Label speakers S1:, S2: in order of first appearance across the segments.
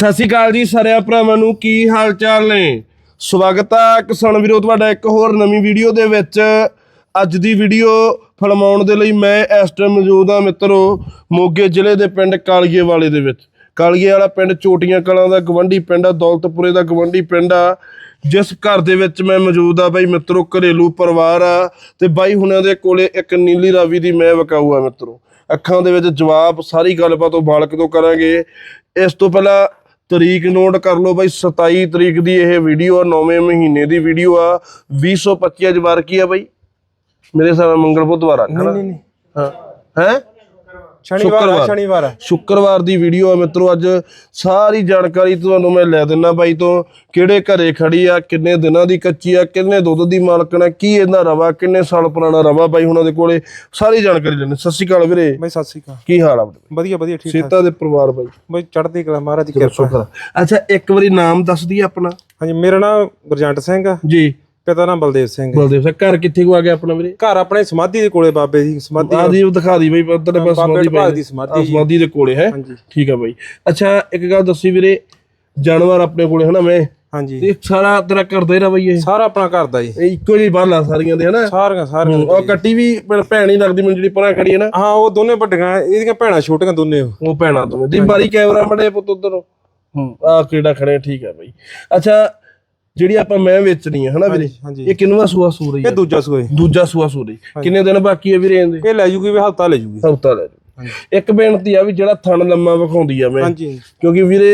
S1: ਸਤਿ ਸ਼੍ਰੀ ਅਕਾਲ ਜੀ ਸਾਰਿਆਂ ਭਰਾਵਾਂ ਨੂੰ, ਕੀ ਹਾਲ ਚਾਲ ਨੇ? ਸਵਾਗਤ ਹੈ ਕਿਸਾਨ ਵੀਰੋ ਤੁਹਾਡਾ ਇੱਕ ਹੋਰ ਨਵੀਂ ਵੀਡੀਓ ਦੇ ਵਿੱਚ। ਅੱਜ ਦੀ ਵੀਡੀਓ ਫਲਮਾਉਣ ਦੇ ਲਈ ਮੈਂ ਇਸ ਟਾਈਮ ਮੌਜੂਦ ਹਾਂ ਮਿੱਤਰੋ, ਮੋਗੇ ਜ਼ਿਲ੍ਹੇ ਦੇ ਪਿੰਡ ਕਾਲੀਏ ਵਾਲੇ ਦੇ ਵਿੱਚ। ਕਾਲੀਏ ਵਾਲਾ ਪਿੰਡ ਚੋਟੀਆਂ ਕਲਾਂ ਦਾ ਗਵੰਡੀ ਪਿੰਡ ਆ, ਦੌਲਤਪੁਰੇ ਦਾ ਗਵੰਡੀ ਪਿੰਡ ਆ। ਜਿਸ ਘਰ ਦੇ ਵਿੱਚ ਮੈਂ ਮੌਜੂਦ ਆ ਬਾਈ ਮਿੱਤਰੋ, ਘਰੇਲੂ ਪਰਿਵਾਰ ਆ ਤੇ ਬਾਈ ਹੁਣਾਂ ਦੇ ਕੋਲੇ ਇੱਕ ਨੀਲੀ ਰਾਵੀ ਦੀ ਮੈਂ ਵਕਾਊ ਆ ਮਿੱਤਰੋ। ਅੱਖਾਂ ਦੇ ਵਿੱਚ ਜਵਾਬ, ਸਾਰੀ ਗੱਲਬਾਤ ਉਹ ਮਾਲਕ ਤੋਂ ਕਰਾਂਗੇ। ਇਸ ਤੋਂ ਪਹਿਲਾਂ ਤਰੀਕ ਨੋਟ ਕਰ ਲਓ ਬਾਈ 27 ਤਰੀਕ ਦੀ ਇਹ ਵੀਡੀਓ ਆ 9ਵੇਂ ਮਹੀਨੇ ਦੀ ਵੀਡੀਓ ਆ। 2025 ਅੱਜ ਵਾਰ ਕੀ ਆ ਬਾਈ? ਮੇਰੇ ਹਿਸਾਬ ਨਾਲ ਮੰਗਲ ਬੁੱਧਵਾਰ ਆ
S2: ਨਹੀਂ ਨਹੀਂ ਨਹੀਂ।
S1: ਹਾਂ। ਹੈ?
S2: ਸ਼ਨੀਵਾਰ ਆ,
S1: ਸ਼ੁੱਕਰਵਾਰ।
S2: ਸ਼ਨੀਵਾਰ ਆ।
S1: ਸ਼ੁੱਕਰਵਾਰ ਦੀ ਵੀਡੀਓ ਆ ਮਿੱਤਰੋ ਅੱਜ ਸਾਰੀ ਜਾਣਕਾਰੀ ਤੁਹਾਨੂੰ ਮੈਂ ਲੈ ਦਿੰਨਾ ਬਾਈ ਤੋਂ। ਕਿਹੜੇ ਘਰੇ ਖੜੀ ਆ ਕਿੰਨੇ ਦਿਨਾਂ ਦੀ ਕੱਚੀ ਆ ਕਿੰਨੇ ਦੁੱਧ ਦੀ ਮਾਲਕਣ ਆ ਕੀ ਇਹਦਾ ਰਵਾ ਕਿੰਨੇ ਸਾਲ ਪੁਰਾਣਾ ਰਵਾ ਬਾਈ ਹੁਣਾਂ ਦੇ ਕੋਲੇ। ਸਾਰੀ ਜਾਣਕਾਰੀ ਲੈਣੀ ਸਤਿ ਸ਼੍ਰੀ ਅਕਾਲ ਵੀਰੇ।
S2: ਬਈ ਸਤਿ ਸ੍ਰੀ ਅਕਾਲ।
S1: ਕੀ ਹਾਲ ਆ
S2: ਵਧੀਆ ਵਧੀਆ ਠੀਕ ਠਾਕ
S1: ਸੇਤਾ ਦੇ ਪਰਿਵਾਰ ਬਾਈ।
S2: ਬਈ ਚੜ੍ਹਦੀ ਕਲਾ ਮਹਾਰਾਜ ਦੀ ਕਿਰਪਾ।
S1: ਅੱਛਾ ਇੱਕ ਵਾਰੀ ਨਾਮ ਦੱਸ ਦਈਏ ਆਪਣਾ।
S2: ਹਾਂਜੀ ਮੇਰਾ ਨਾਮ ਗੁਰਜੰਟ ਸਿੰਘ ਆ।
S1: ਜੀ।
S2: ਪਿਤਾ ਨਾਮ ਬਲਦੇਵ ਸਿੰਘ ਆ।
S1: ਬਲਦੇਵ ਸਿੰਘ ਘਰ ਕਿੱਥੇ ਕੋ ਆ ਗਿਆ ਆਪਣਾ ਵੀਰੇ?
S2: ਘਰ ਆਪਣੇ ਸਮਾਧੀ ਦੇ ਕੋਲੇ ਬਾਬੇ ਦੀ ਸਮਾਧੀ
S1: ਆ ਦੀ ਉਹ ਦਿਖਾ ਦੀ ਬਈ ਉਧਰ ਬਸ
S2: ਬਾਬੇ
S1: ਸਮਾਧੀ ਪਈ
S2: ਦੀ ਸਮਾਧੀ
S1: ਆ, ਸਮਾਧੀ ਦੇ ਕੋਲੇ ਹੈ।
S2: ਹਾਂਜੀ।
S1: ਠੀਕ ਆ ਬਾਈ। ਅੱਛਾ ਇੱਕ ਗੱਲ ਦੱਸੀ ਵੀਰੇ ਜਾਨਵਰ ਆਪਣੇ ਕੋਲੇ ਹਨਾ ਮੈਂ?
S2: ਹਾਂਜੀ।
S1: ਇਹ ਸਾਰਾ ਤੇਰਾ ਕਰਦਾ ਹੀ ਰਵਈ ਇਹ?
S2: ਸਾਰਾ ਆਪਣਾ ਘਰ ਦਾ ਜੀ।
S1: ਇਹ ਇੱਕੋ ਜਿਹੀ ਬਾਹਲਾ ਸਾਰੀਆਂ ਦੇ ਹਨਾ?
S2: ਸਾਰੀਆਂ ਸਾਰੀਆਂ
S1: ਉਹ ਕੱਟੀ ਵੀ ਭੈਣ- ਭੈਣ ਹੀ ਲੱਗਦੀ ਮੈਨੂੰ ਜਿਹੜੀ ਪਰਾਂ ਖੜੀ ਹੈ ਨਾ।
S2: ਹਾਂ ਉਹ ਦੋਨੇ ਵੱਡੀਆਂ ਇਹਦੀਆਂ ਭੈਣਾਂ ਛੋਟੀਆਂ ਦੋਨੇ ਉਹ।
S1: ਉਹ ਭੈਣਾ ਤੋਂ ਦੀ ਬਾਰੀ ਕੈਮਰਾ ਮੜੇ ਪੁੱਤ ਉਧਰ। ਹੂੰ। ਆ ਕਿਹੜਾ ਖੜੇ ਠੀਕ ਹੈ ਬਾਈ। ਅੱਛਾ ਜਿਹੜੀ ਆਪਾਂ ਮੈਂ ਵੇਚਣੀ ਹੈ ਹਨਾ ਵੀਰੇ?
S2: ਹਾਂਜੀ
S1: ਇਹ ਕਿੰਨਵਾ ਸੂਆ ਸੂ ਰਹੀ
S2: ਇਹ
S1: ਹੈ
S2: ਦੂਜਾ ਸੂਏ
S1: ਦੂਜਾ ਸੂਆ ਸੂ ਰਹੀ। ਕਿੰਨੇ ਦਿਨ ਬਾਕੀ ਹੈ ਵੀਰੇ ਇਹਦੇ?
S2: ਇਹ ਲੈ ਜੂਗੀ ਵੀ ਹਫਤਾ ਲੈ ਜੂਗੀ।
S1: ਹਫਤਾ ਲੈ ਜਾਓ। ਇੱਕ ਬੇਨਤੀ ਆ ਵੀ ਜਿਹੜਾ ਥਣ ਲੰਮਾ ਵਿਖਾਉਂਦੀ ਆ ਮੈਂ
S2: ਹਾਂਜੀ।
S1: ਕਿਉਂਕਿ ਵੀਰੇ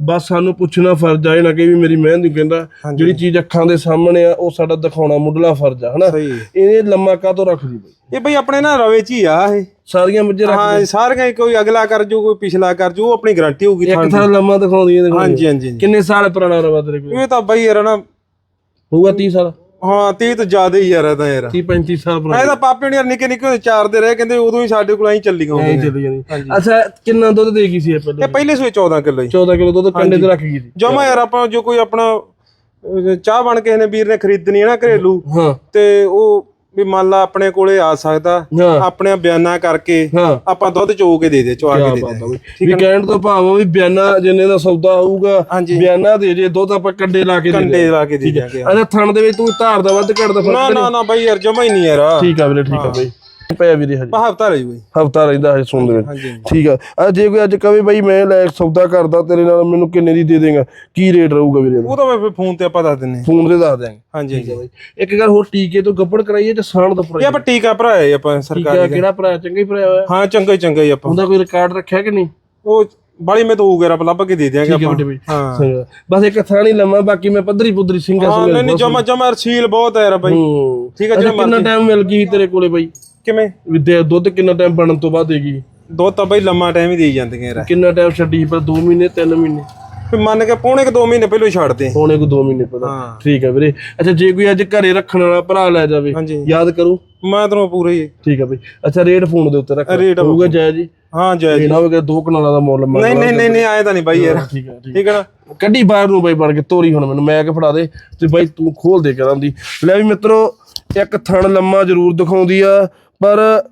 S1: ਬਸ ਸਾਨੂੰ ਪੁੱਛਣਾ ਫਰਜ਼ ਆ ਇਹ ਨਾ ਕਿ ਵੀ ਮੇਰੀ ਮਿਹਨਤ ਨੂੰ ਕਹਿੰਦਾ ਜਿਹੜੀ ਚੀਜ਼ ਅੱਖਾਂ ਦੇ ਸਾਹਮਣੇ ਆ ਉਹ ਸਾਡਾ ਦਿਖਾਉਣਾ ਮੁੱਢਲਾ ਫਰਜ਼ ਆ ਹਨਾ?
S2: ਸਹੀ ਹੈ।
S1: ਇਹ ਲੰਮਾ ਕਾਹਤੋਂ ਰੱਖਦੀ ਬਈ?
S2: ਇਹ ਬਈ ਆਪਣੇ ਨਾ ਰਵੇ ਚ ਹੀ ਆ ਇਹ।
S1: ਸਾਰੀਆਂ ਮੱਝੇ ਰੱਖ
S2: ਹਾਂ ਸਾਰੀਆਂ ਕੋਈ ਅਗਲਾ ਕਰ ਜੂ ਕੋਈ ਪਿਛਲਾ ਕਰ ਜੂ ਉਹ ਆਪਣੀ ਗਾਰੰਟੀ ਹੋਊਗੀ
S1: ਇੱਕ
S2: ਥਾਂ
S1: ਲੰਮਾ ਦਿਖਾਉਂਦੀ ਹੈ
S2: ਹਾਂਜੀ ਹਾਂਜੀ।
S1: ਕਿੰਨੇ ਸਾਲ ਪੁਰਾਣਾ ਰਵਾ ਤੇਰੇ ਕੋਲ?
S2: ਇਹ ਤਾਂ ਬਈ ਯਾਰ ਨਾ
S1: ਹੋਊਗਾ 30 ਸਾਲ।
S2: ਹਾਂ 30 ਤੋਂ ਜ਼ਿਆਦਾ ਹੀ ਯਾਰ ਇਹ ਤਾਂ ਯਾਰ।
S1: 30 35 ਸਾਲ ਪੁਰਾਣਾ।
S2: ਇਹ ਤਾਂ ਪਾਪੇ ਨੇ ਯਾਰ ਨਿੱਕੇ ਨਿੱਕੇ ਹੁੰਦੇ ਚਾਰਦੇ ਰਹੇ ਕਹਿੰਦੇ ਉਦੋਂ ਹੀ ਸਾਡੇ ਕੋਲ ਐਂ ਚੱਲੀ
S1: ਚੱਲੀ ਜਾਂਦੀ ਅੱਛਾ ਕਿੰਨਾ ਦੁੱਧ ਦੇ ਗਈ ਸੀ ਇਹ ਪਹਿਲੇ?
S2: ਇਹ ਪਹਿਲੇ ਸੂਏ 14 ਕਿਲੋ ਹੀ
S1: 14 ਕਿਲੋ ਦੁੱਧ ਕੰਡੇ ਤੇ ਰੱਖ ਗਈ ਸੀ।
S2: ਜਮਾ ਯਾਰ ਆਪਾਂ ਜੋ ਕੋਈ ਆਪਣਾ ਅਹ, ਚਾਹ ਬਣ ਕੇ ਇਹਨੇ ਵੀਰ ਨੇ ਖਰੀਦਣੀ ਹੈ ਨਾ ਘਰੇਲੂ
S1: ਹਾਂ।
S2: ਤੇ ਉਹ ਵੀ ਮੰਨ ਲਾ ਆਪਣੇ ਕੋਲੇ ਆ ਸਕਦਾ
S1: ਹਾਂ।
S2: ਆਪਣੇ ਬਿਆਨਾ ਕਰਕੇ
S1: ਹਾਂ।
S2: ਆਪਾਂ ਦੁੱਧ ਚੋ ਕੇ ਦੇ ਦੇ ਚਵਾ ਕੇ ਦੇ
S1: ਆ
S2: ਦੇ।
S1: ਬਈ। ਵੀ ਕਹਿਣ ਤੋਂ ਭਾਵ ਵੀ ਬਿਆਨਾ ਜਿੰਨੇ ਦਾ ਸੌਦਾ ਹੋਊਗਾ
S2: ਹਾਂਜੀ।
S1: ਬਿਆਨਾ ਦੇ ਜੇ ਦੁੱਧ ਆਪਾਂ ਕੰਡੇ ਲਾ ਕੇ ਦੇ
S2: ਕੰਡੇ ਲਾ ਕੇ ਦੇ ਦਿਆਂਗੇ।
S1: ਅੱਛਾ ਥਣ ਦੇ ਵਿੱਚ ਤੂੰ ਧਾਰ ਦਾ ਵੱਧ ਘੱਟ ਦਾ
S2: ਨਾ
S1: ਫ਼ਰਕ
S2: ਨਾ ਨਾ ਬਈ ਯਾਰ ਜਮਾ ਹੀ ਨਹੀਂ ਯਾਰ।
S1: ਠੀਕ ਆ ਵੀਰੇ ਠੀਕ ਆ ਬਈ। ਪਿਆ ਵੀਰੇ ਹਜੇ।
S2: ਹਫਤਾ ਰਹੀ ਬਈ।
S1: ਹਫਤਾ ਰਹਿੰਦਾ ਹੈ ਸੁਣ ਦੇ ਵਿੱਚ।
S2: ਹਾਂਜੀ
S1: ਠੀਕ ਆ। ਆ ਜੇ ਕੋਈ ਅੱਜ ਕਵੇ ਬਈ ਮੈਂ ਲੈ ਸੌਦਾ ਕਰਦਾ ਤੇਰੇ ਨਾਲ ਮੈਨੂੰ ਕਿੰਨੇ ਦੀ ਦੇ ਦੇਗਾ? ਕੀ ਰੇਟ ਰਹੂਗਾ ਵੀਰੇ ਦਾ
S2: ਉਹ ਤਾਂ ਮੈਂ ਫਿਰ ਫੋਨ ਤੇ ਆਪਾਂ ਦੱਸ ਦਿੰਨੇ
S1: ਫੋਨ ਤੇ ਦੱਸ ਦਿਆਂਗੇ।
S2: ਹਾਂਜੀ ਹਾਂਜੀ।
S1: ਇੱਕ ਗੱਲ ਹੋਰ ਟੀਕੇ ਤੋਂ ਗੱਪੜ ਕਰਾਈਏ ਜਾਂ ਸਾਣ ਤੋਂ
S2: ਇਹ ਆਪਾਂ ਟੀਕਾ ਭਰਾਇਆ ਆਪਾਂ
S1: ਟੀਕਾ
S2: ਸਰਕਾਰੀ
S1: ਕਿਹੜਾ ਭਰਾਇਆ? ਚੰਗਾ ਹੀ ਭਰਾਇਆ ਹੋਇਆ।
S2: ਹਾਂ ਚੰਗਾ ਹੀ ਚੰਗਾ ਹੀ ਆਪਾਂ।
S1: ਉਹਦਾ ਕੋਈ ਰਿਕਾਰਡ ਰੱਖਿਆ ਕਿ ਨਹੀਂ?
S2: ਉਹ ਬਾਲੀ ਮੈਂ ਤਾਂ ਉਹ ਗੈਰ ਲੱਭ ਕੇ ਦੇ ਦਿਆਂਗੇ
S1: ਠੀਕ ਹੈ
S2: ਆਪਾਂ।
S1: ਬਈ।
S2: ਹਾਂ।
S1: ਚੰਗਾ। ਬਸ ਇੱਕ ਥਾਣੀ ਲੰਮਾ ਬਾਕੀ ਮੈਂ ਪੱਧਰੀ ਪੁੱਧਰੀ ਸਿੰਘਾ
S2: ਹਾਂ ਨਹੀਂ ਨਹੀਂ ਜਮਾ ਜਮਾ ਰਸੀਲ ਬਹੁਤ ਹੈ ਯਾਰ ਬਾਈ। ਠੀਕ ਹੈ ਜਿਹੜਾ
S1: ਕਿੰਨਾ ਟਾਈਮ ਮਿਲ ਗਈ ਤੇਰੇ ਕੋਲੇ ਬਈ?
S2: ਕਿਵੇਂ?
S1: ਵੀ ਦੇ- ਦੁੱਧ ਕਿੰਨਾ ਟਾਈਮ ਬਣਨ ਤੋਂ ਬਾਅਦ ਦੇਗੀ?
S2: ਦੋ ਤਾਂ ਬਾਈ ਲੰਮਾ ਟਾਈਮ ਹੀ ਦੇਈ ਜਾਂਦੀਆਂ ਯਾਰ।
S1: ਕਿੰਨਾ ਟਾਈਮ ਛੱਡੀ? ਪਰ 2 ਮਹੀਨੇ 3 ਮਹੀਨੇ?
S2: ਫਿਰ ਮੰਨ ਕੇ ਪੌਣੇ ਕਿ 2 ਮਹੀਨੇ ਪਹਿਲਾਂ ਹੀ ਛੱਡ ਦੇ।
S1: ਪੌਣੇ ਕੋ 2 ਮਹੀਨੇ ਪਤਾ
S2: ਹਾਂ।
S1: ਠੀਕ ਹੈ ਵੀਰੇ। ਅੱਛਾ ਜੇ ਕੋਈ ਅੱਜ ਘਰੇ ਰੱਖਣ ਵਾਲਾ ਭਰਾ ਲੈ ਜਾਵੇ
S2: ਹਾਂਜੀ।
S1: ਯਾਦ ਕਰੂ?
S2: ਮੈਂ ਤੈਨੂੰ ਪੂਰਾ ਹੀ
S1: ਠੀਕ ਹੈ ਬਈ। ਅੱਛਾ ਰੇਟ ਫੋਨ ਦੇ ਉੱਤੇ ਰੱਖ
S2: ਰੇਟ
S1: ਹੋਊਗਾ ਜਾਇਜ਼ ਜੀ
S2: ਹਾਂ ਜੈ
S1: ਇਹ ਨਾ ਹੋਵੇ ਦੋ ਕਨਾਲਾਂ ਦਾ ਮੁੱਲ ਮੰਗ
S2: ਨਹੀਂ ਨਹੀਂ ਨਹੀਂ ਨਹੀਂ ਆਏ ਤਾਂ ਨਹੀਂ ਬਾਈ ਯਾਰ।
S1: ਠੀਕ ਹੈ ਠੀਕ
S2: ਠੀਕ ਹੈ ਨਾ?
S1: ਕੱਢੀ ਬਾਹਰ ਨੂੰ ਬਈ ਬਣ ਕੇ ਤੋਰੀ ਹੁਣ ਮੈਨੂੰ। ਮੈਂ ਕਿ ਫੜਾ ਦੇ। ਤੇ ਬਾਈ ਤੂੰ ਖੋਲ ਦੇ ਕਰਾਂ ਦੀ। ਲੈ ਵੀ ਮਿੱਤਰੋ ਇੱਕ ਥਣ ਲੰਮਾ ਜ਼ਰੂਰ ਦਿਖਾਉਂਦੀ ਆ, ਪਰ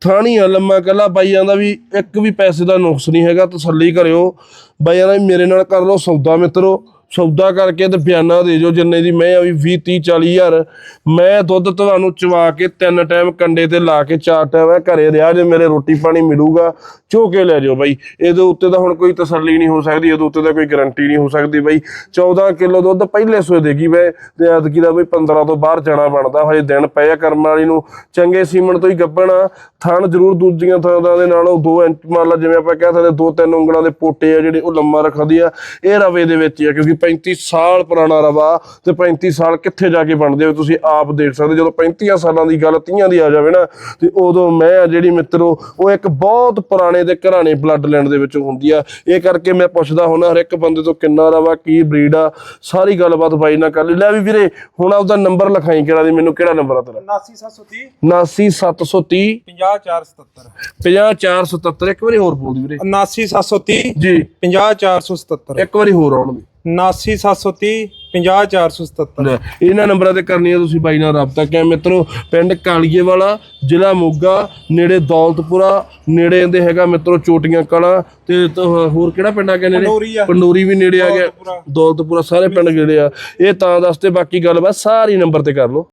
S1: ਥਾਣੀ ਆ ਲੰਮਾ ਕੱਲਾ ਬਾਈਆਂ ਦਾ ਵੀ ਇੱਕ ਵੀ ਪੈਸੇ ਦਾ ਨੁਕਸ ਨਹੀਂ ਹੈਗਾ, ਤਸੱਲੀ ਕਰਿਓ। ਬਾਈਆਂ ਦਾ ਵੀ ਮੇਰੇ ਨਾਲ ਕਰ ਲਓ, ਸੌਦਾ ਮਿੱਤਰੋ। ਸੌਦਾ ਕਰਕੇ ਤੇ ਬਿਆਨਾ ਦੇ ਜੋ ਜਿੰਨੇ ਦੀ ਮੈਂ ਆ ਵੀ 20 30 40 ਹਜ਼ਾਰ ਮੈਂ ਦੁੱਧ ਤੁਹਾਨੂੰ ਚਵਾ ਕੇ ਤਿੰਨ ਟਾਈਮ ਕੰਡੇ ਤੇ ਲਾ ਕੇ ਚਾਰ ਟਾਈਮ ਇਹ ਘਰੇ ਰਿਹਾ, ਜੇ ਮੇਰੇ ਰੋਟੀ ਪਾਣੀ ਮਿਲੂਗਾ ਚੋ ਕੇ ਲੈ ਜਾਓ ਬਾਈ। ਇਹਦੇ ਉੱਤੇ ਤਾਂ ਹੁਣ ਕੋਈ ਤਸੱਲੀ ਨਹੀਂ ਹੋ ਸਕਦੀ, ਇਹਦੇ ਉੱਤੇ ਤਾਂ ਕੋਈ ਗਾਰੰਟੀ ਨਹੀਂ ਹੋ ਸਕਦੀ ਬਾਈ। 14 ਕਿਲੋ ਦੁੱਧ ਪਹਿਲੇ ਸੋਏ ਦੇਗੀ ਬਈ, ਤੇ ਐਤਕੀ ਦਾ ਬਈ 15 ਤੋਂ ਬਾਹਰ ਜਾਣਾ ਬਣਦਾ, ਹਜੇ ਦਿਨ ਪਏ ਆ ਕਰਮ ਵਾਲੀ ਨੂੰ। ਚੰਗੇ ਸੀਮਣ ਤੋਂ ਹੀ ਗੱਬਣਾ ਥਣ ਜ਼ਰੂਰ ਦੂਜੀਆਂ ਥਾਂ ਦੇ ਨਾਲੋਂ 2 ਇੰਚ, ਮੰਨ ਲਾ ਜਿਵੇਂ ਆਪਾਂ ਕਹਿ ਸਕਦੇ ਦੋ ਤਿੰਨ ਉਂਗਲਾਂ ਦੇ ਪੋਟੇ ਆ ਜਿਹੜੇ ਉਹ ਲੰਮਾ ਰੱਖਦੀ ਆ। ਇਹ ਰਵੇ ਦੇ ਵਿੱਚ ਆ, ਕਿਉਂਕਿ 35 ਸਾਲ ਪੁਰਾਣਾ ਰਵਾ ਤੇ 35 ਸਾਲ ਕਿੱਥੇ ਜਾ ਕੇ ਬਣਦੇ ਹੋ ਤੁਸੀਂ ਆਪ ਦੇਖ ਸਕਦੇ ਜਦੋਂ 35 ਸਾਲਾਂ ਦੀ ਗੱਲ 30 ਦੀ ਆ ਜਾਵੇ ਨਾ ਤੇ ਉਦੋਂ ਮੈਂ ਜਿਹੜੀ ਮਿੱਤਰੋ ਉਹ ਇੱਕ ਬਹੁਤ ਪੁਰਾਣੇ ਤੇ ਘਰਾਣੇ ਬਲੱਡ ਲੈਂਡ ਦੇ ਵਿੱਚੋਂ ਹੁੰਦੀ ਆ। ਇਹ ਕਰਕੇ ਮੈਂ ਪੁੱਛਦਾ ਹੁੰਦਾ ਹਰ ਇੱਕ ਬੰਦੇ ਤੋਂ ਕਿੰਨਾ ਰਵਾ ਕੀ ਬਰੀਡ ਆ? ਸਾਰੀ ਗੱਲਬਾਤ ਬਾਈ ਨਾਲ ਕਰ ਲੈ ਵੀ ਵੀਰੇ ਹੁਣ ਆਪਦਾ ਨੰਬਰ ਲਿਖਾਈ ਕਿਹੜਾ ਦੀ ਮੈਨੂੰ ਕਿਹੜਾ ਨੰਬਰ ਆ ਤੇਰਾ?
S2: 79730
S1: 79730
S2: 50477
S1: 50477 ਇੱਕ ਵਾਰੀ ਹੋਰ ਬੋਲ ਦੀ ਵੀਰੇ।
S2: 79730
S1: ਜੀ।
S2: 50477
S1: ਇੱਕ ਵਾਰੀ ਹੋਰ ਆਉਣ ਦੀ।
S2: 79730 50477
S1: ਲੈ, ਇਹਨਾਂ ਨੰਬਰਾਂ ਤੇ ਕਰਨੀ ਹੈ ਤੁਸੀਂ ਬਾਈ ਨਾਲ ਰਾਬਤਾ ਕਿਆ ਮਿੱਤਰੋ ਪਿੰਡ ਕਾਲੀਏ ਵਾਲਾ ਜ਼ਿਲ੍ਹਾ ਮੋਗਾ ਨੇੜੇ ਦੌਲਤਪੁਰਾ ਨੇੜੇ ਇਹਦੇ ਹੈਗਾ ਮਿੱਤਰੋ ਚੋਟੀਆਂ ਕਲਾਂ ਤੇ ਤ- ਹੋਰ ਕਿਹੜਾ ਪਿੰਡ ਆ ਗਿਆ ਨੇੜੇ?
S2: ਪੰਡੋਰੀ ਆ।
S1: ਪੰਡੋਰੀ ਵੀ ਨੇੜੇ ਆ ਗਿਆ। ਦੌਲਤਪੁਰਾ। ਸਾਰੇ ਪਿੰਡ ਨੇੜੇ ਆ। ਇਹ ਤਾਂ ਦੱਸਤੇ ਬਾਕੀ ਗੱਲਬਾਤ ਸਾਰੀ ਨੰਬਰ ਤੇ ਕਰ ਲਓ।